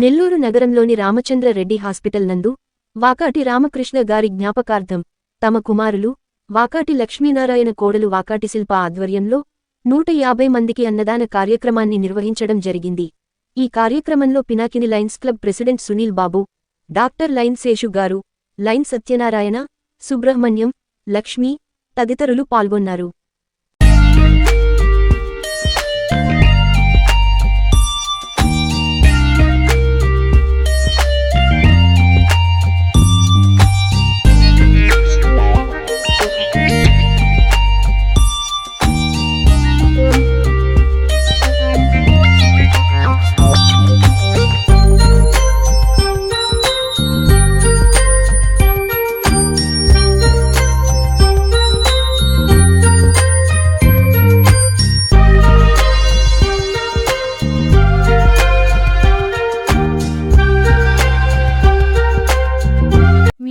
నెల్లూరు నగరంలోని రామచంద్ర రెడ్డి హాస్పిటల్ నందు వాకాటి రామకృష్ణ గారి జ్ఞాపకార్థం తమ కుమారులు వాకాటి లక్ష్మీనారాయణ కోడలు వాకాటి శిల్ప ఆధ్వర్యంలో నూట యాభై మందికి అన్నదాన కార్యక్రమాన్ని నిర్వహించడం జరిగింది. ఈ కార్యక్రమంలో Pinakini lions club president Sunil Babu doctor lion Seshu గారు లైన్ సత్యనారాయణ సుబ్రహ్మణ్యం లక్ష్మి తదితరులు పాల్గొన్నారు.